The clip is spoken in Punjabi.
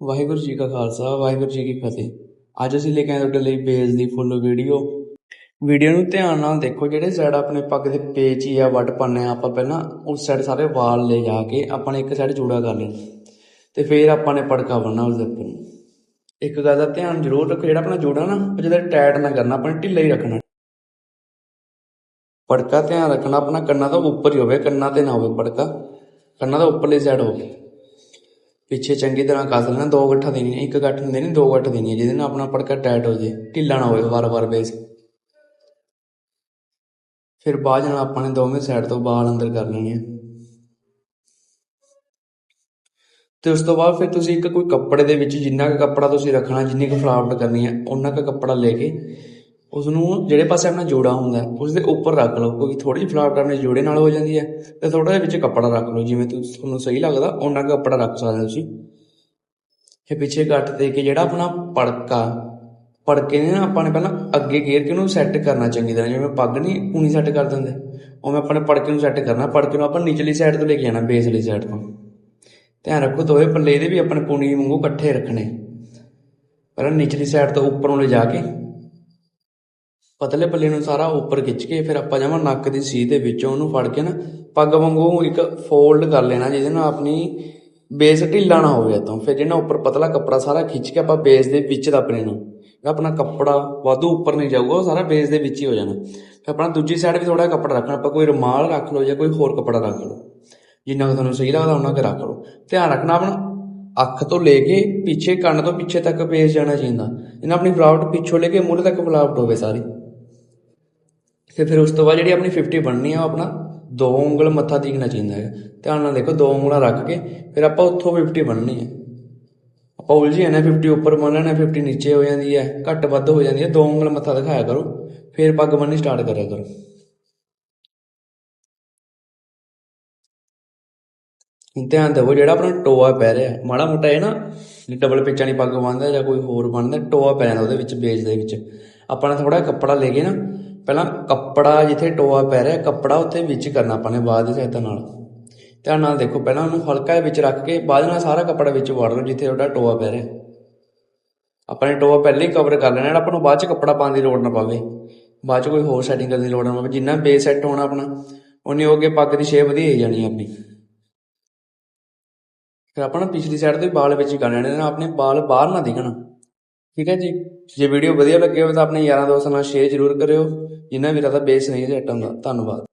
ਵਾਹਿਗੁਰੂ ਜੀ ਕਾ ਖਾਲਸਾ, ਵਾਹਿਗੁਰੂ ਜੀ ਕੀ ਫਤਿਹ। ਅੱਜ ਅਸੀਂ ਲੈ ਕੇ ਆਏ ਤੁਹਾਡੇ ਲਈ ਬੇਸ ਦੀ ਫੁੱਲ ਵੀਡੀਓ ਵੀਡੀਓ ਨੂੰ ਧਿਆਨ ਨਾਲ ਦੇਖੋ, ਜਿਹੜੇ ਸਾਈਡ ਆਪਣੇ ਪੱਗ ਦੇ ਪੇਚ ਹੀ ਆ ਵੱਟ ਪਾਉਂਦੇ ਆ ਆਪਾਂ ਪਹਿਲਾਂ ਉਸ ਸਾਈਡ ਸਾਰੇ ਵਾਲ ਲੈ ਜਾ ਕੇ ਆਪਾਂ ਨੇ ਇੱਕ ਸਾਈਡ ਜੂੜਾ ਕਰ ਲੈਣਾ ਤੇ ਫਿਰ ਆਪਾਂ ਨੇ ਪੜਕਾ ਬੰਨਣਾ ਉਸ ਦੇ ਉੱਪਰ ਇੱਕ ਗੱਲ ਦਾ ਧਿਆਨ ਜ਼ਰੂਰ ਰੱਖੋ, ਜਿਹੜਾ ਆਪਣਾ ਜੂੜਾ ਨਾ ਉਹ ਜਦੋਂ ਟਾਈਟ ਨਾ ਕਰਨਾ, ਆਪਾਂ ਢਿੱਲਾ ਹੀ ਰੱਖਣਾ। ਪੜਕਾ ਧਿਆਨ ਰੱਖਣਾ, ਆਪਣਾ ਕੰਨਾਂ ਤੋਂ ਉੱਪਰ ਹੀ ਹੋਵੇ, ਕੰਨਾਂ ਤੇ ਨਾ ਹੋਵੇ ਪੜਕਾ। ਕੰਨਾਂ ਦਾ ਉੱਪਰਲੀ ਸਾਈਡ ਹੋਵੇ ਪਿੱਛੇ ਚੰਗੀ ਤਰ੍ਹਾਂ ਕੱਸ ਲੈਣਾ, ਦੋ ਗੱਠਾਂ ਦੇਣੀਆਂ, ਇੱਕ ਗੱਠ ਨਹੀਂ ਦੇਣੀ, ਦੋ ਗੱਠ ਦੇਣੀਆਂ, ਜਿਹਦੇ ਨਾਲ ਆਪਣਾ ਪੜਕਾ ਟਾਈਟ ਹੋ ਜੇ, ਢਿੱਲਾ ਨਾ ਹੋਵੇ ਵਾਰ-ਵਾਰ ਬੇਸ ਫਿਰ ਬਾਅਦ ਨਾਲ ਆਪਾਂ ਨੇ ਦੋਵੇਂ ਸਾਈਡ ਤੋਂ ਬਾਲ ਅੰਦਰ ਕਰ ਲੈਣੇ ਆ ਤੇ ਉਸ ਤੋਂ ਬਾਅਦ ਫਿਰ ਤੁਸੀਂ ਇੱਕ ਕੋਈ ਕੱਪੜੇ ਦੇ ਵਿੱਚ ਜਿੰਨਾ ਕੁ ਕੱਪੜਾ ਤੁਸੀਂ ਰੱਖਣਾ, ਜਿੰਨੀ ਕੁ ਫਲਾਵਟ ਕਰਨੀ ਹੈ ਉਹਨਾਂ ਕੁ ਕੱਪੜਾ ਲੈ ਕੇ ਉਸ ਨੂੰ ਜਿਹੜੇ ਪਾਸੇ ਆਪਣਾ ਜੋੜਾ ਹੁੰਦਾ ਹੈ, ਉਸ ਦੇ ਉੱਪਰ ਰੱਖ ਲਓ ਕਿਉਂਕਿ ਥੋੜੀ ਜਿਹੀ ਫਲਾਵਟ ਆਪਣੇ ਜੋੜੇ ਨਾਲ ਹੋ ਜਾਂਦੀ ਹੈ ਤੇ ਥੋੜਾ ਜਿਹਾ ਵਿੱਚ ਕੱਪੜਾ ਰੱਖ ਲਓ ਜਿਵੇਂ ਤੁਸੀਂ ਤੁਹਾਨੂੰ ਸਹੀ ਲੱਗਦਾ ਉਹਨਾਂ ਕੁ ਕੱਪੜਾ ਰੱਖ ਸਕਦੇ ਹੋ ਤੁਸੀਂ। ਇਹ ਪਿੱਛੇ ਕੱਟ ਦੇ ਕੇ ਜਿਹੜਾ ਆਪਣਾ ਪੜਕਾ ਪੜਕੇ ਨੇ ਨਾ ਆਪਾਂ ਨੇ ਪਹਿਲਾਂ ਅੱਗੇ ਘੇਰ ਕੇ ਉਹਨੂੰ ਸੈੱਟ ਕਰਨਾ ਚੰਗੀ ਤਰ੍ਹਾਂ ਜਿਵੇਂ ਪੱਗ ਨਹੀਂ ਪੂਣੀ ਸੈੱਟ ਕਰ ਦਿੰਦੇ ਉਵੇਂ ਆਪਾਂ ਨੇ ਪੜਕੇ ਨੂੰ ਸੈੱਟ ਕਰਨਾ ਪੜਕੇ ਨੂੰ ਆਪਾਂ ਨਿਚਲੀ ਸਾਈਡ ਤੋਂ ਲੈ ਕੇ ਜਾਣਾ ਬੇਸਲੀ ਸਾਈਡ ਤੋਂ। ਧਿਆਨ ਰੱਖੋ ਦੋਵੇਂ ਪੱਲੇ ਦੇ ਵੀ ਆਪਣੇ ਪੂਣੀ ਵਾਂਗੂ ਇਕੱਠੇ ਰੱਖਣੇ। ਪਹਿਲਾਂ ਨਿਚਲੀ ਸਾਈਡ ਤੋਂ ਉੱਪਰੋਂ ਨੂੰ ਲਿਜਾ ਕੇ ਪਤਲੇ ਪੱਲੇ ਨੂੰ ਸਾਰਾ ਉੱਪਰ ਖਿੱਚ ਕੇ ਫਿਰ ਆਪਾਂ ਜਾਵਾਂ ਨੱਕ ਦੀ ਸੀ ਦੇ ਵਿੱਚੋਂ ਉਹਨੂੰ ਫੜ ਕੇ ਨਾ ਪੱਗ ਵਾਂਗੂ ਇੱਕ ਫੋਲਡ ਕਰ ਲੈਣਾ, ਜਿਹਦੇ ਨਾਲ ਆਪਣੀ ਬੇਸ ਢਿੱਲਾ ਨਾ ਹੋਵੇ ਤੋਂ ਫਿਰ ਜਿਹੜਾ ਉੱਪਰ ਪਤਲਾ ਕੱਪੜਾ ਸਾਰਾ ਖਿੱਚ ਕੇ ਆਪਾਂ ਬੇਸ ਦੇ ਵਿੱਚ ਦੱਬਣੇ ਨੂੰ ਆਪਣਾ ਕੱਪੜਾ ਵਾਧੂ ਉੱਪਰ ਨਹੀਂ ਜਾਊਗਾ, ਉਹ ਸਾਰਾ ਬੇਸ ਦੇ ਵਿੱਚ ਹੀ ਹੋ ਜਾਣਾ। ਫਿਰ ਆਪਣਾ ਦੂਜੀ ਸਾਈਡ ਵੀ ਥੋੜਾ ਕੱਪੜਾ ਰੱਖਣਾ, ਆਪਾਂ ਕੋਈ ਰੁਮਾਲ ਰੱਖ ਲਓ ਜਾਂ ਕੋਈ ਹੋਰ ਕੱਪੜਾ ਰੱਖ ਲਓ। ਜਿੰਨਾ ਕੁ ਤੁਹਾਨੂੰ ਸਹੀ ਲੱਗਦਾ ਉਹਨਾਂ ਕੁ ਰੱਖ ਲਓ। ਧਿਆਨ ਰੱਖਣਾ ਆਪਣਾ ਅੱਖ ਤੋਂ ਲੈ ਕੇ ਪਿੱਛੇ ਕੰਨ ਤੋਂ ਪਿੱਛੇ ਤੱਕ ਬੇਸ ਜਾਣਾ ਚਾਹੀਦਾ। ਇਹਨਾਂ ਆਪਣੀ ਫਲਾਵਟ ਪਿੱਛੋਂ ਲੈ ਕੇ ਮੂਹਰੇ ਤੱਕ ਫਲਾਵਟ ਹੋਵੇ ਸਾਰੀ। ਤੇ ਫਿਰ ਉਸ ਤੋਂ ਬਾਅਦ ਜਿਹੜੀ ਆਪਣੀ 50 ਬਣਨੀ ਆ, ਉਹ ਆਪਣਾ ਦੋ ਉਂਗਲ ਮੱਥਾ ਟੇਕਣਾ ਚਾਹੀਦਾ ਹੈ। ਧਿਆਨ ਨਾਲ ਦੇਖੋ, ਦੋ ਉਂਗਲਾਂ ਰੱਖ ਕੇ ਫਿਰ ਆਪਾਂ ਉੱਥੋਂ 50 ਬਣਨੀ ਹੈ। ਆਪਾਂ ਉਲਝੀ ਜਾਂਦੇ ਹਾਂ 50 ਉੱਪਰ ਬੰਨ ਲੈਣਾ 50 ਨੀਚੇ ਹੋ ਜਾਂਦੀ ਹੈ, ਘੱਟ ਵੱਧ ਹੋ ਜਾਂਦੀ ਹੈ, ਦੋ ਉਂਗਲ ਮੱਥਾ ਦਿਖਾਇਆ ਕਰੋ, ਫਿਰ ਪੱਗ ਬੰਨਣੀ ਸਟਾਰਟ ਕਰਿਆ ਕਰੋ। ਧਿਆਨ ਦੇਵੋ, ਜਿਹੜਾ ਆਪਣਾ ਟੋਆ ਪੈ ਰਿਹਾ ਮਾੜਾ ਮੋਟਾ ਇਹ ਨਾ ਡਬਲ ਪਿੱਚਾਂ ਦੀ ਪੱਗ ਬੰਨਦਾ ਜਾਂ ਕੋਈ ਹੋਰ ਬੰਨਦਾ ਟੋਆ ਪੈ ਜਾਂਦਾ ਉਹਦੇ ਵਿੱਚ, ਬੇਸ ਦੇ ਵਿੱਚ। ਆਪਣਾ ਨੇ ਥੋੜਾ ਕੱਪੜਾ ਲੈ ਕੇ ਨਾ ਪਹਿਲਾਂ ਕੱਪੜਾ ਜਿੱਥੇ ਟੋਆ ਪੈ ਰਿਹਾ, ਕੱਪੜਾ ਉੱਥੇ ਵਿੱਚ ਕਰਨਾ ਆਪਾਂ ਨੇ ਬਾਅਦ ਦੀ ਸਹਾਇਤਾ ਨਾਲ। ਧਿਆਨ ਨਾਲ ਦੇਖੋ, ਪਹਿਲਾਂ ਉਹਨੂੰ ਹਲਕਾ ਵਿੱਚ ਰੱਖ ਕੇ ਬਾਅਦ ਨਾਲ ਸਾਰਾ ਕੱਪੜਾ ਵਿੱਚ ਵਾੜ ਲਓ, ਜਿੱਥੇ ਤੁਹਾਡਾ ਟੋਆ ਪੈ ਰਿਹਾ। ਆਪਾਂ ਨੇ ਟੋਆ ਪਹਿਲਾਂ ਹੀ ਕਵਰ ਕਰ ਲੈਣਾ, ਜਿਹੜਾ ਆਪਾਂ ਨੂੰ ਬਾਅਦ ਚ ਕੱਪੜਾ ਪਾਉਣ ਦੀ ਲੋੜ ਨਾ ਪਵੇ। ਬਾਅਦ ਚ ਕੋਈ ਹੋਰ ਸੈਟਿੰਗ ਕਰਨ ਦੀ ਲੋੜ ਨਾ ਪਵੇ। ਜਿੰਨਾ ਬੇਸ ਸੈੱਟ ਹੋਣਾ ਆਪਣਾ ਉਨੀ ਹੋ ਕੇ ਪੱਗ ਦੀ ਸ਼ੇਪ ਵਧੀਆ ਹੋ ਜਾਣੀ ਆਪਣੀ। ਫਿਰ ਆਪਾਂ ਨਾ ਪਿਛਲੀ ਸਾਈਡ ਤੋਂ ਹੀ ਬਾਲ ਵਿੱਚ ਹੀ ਕਰ ਲੈਣੇ ਨੇ ਆਪਣੇ ਬਾਲ ਬਾਹਰ ਨਾ ਦਿਖਣ। ਠੀਕ ਹੈ ਜੀ? ਜੇ ਵੀਡੀਓ ਵਧੀਆ ਲੱਗੇ ਹੋਵੇ ਤਾਂ ਆਪਣੇ ਯਾਰਾਂ ਦੋਸਤਾਂ ਨਾਲ ਸ਼ੇਅਰ ਜ਼ਰੂਰ ਕਰਿਓ। ਜਿਨ੍ਹਾਂ ਵੀਰਾਂ ਦਾ ਬੇਸ ਨਹੀਂ ਸੈੱਟ ਹੁੰਦਾ ਧੰਨਵਾਦ।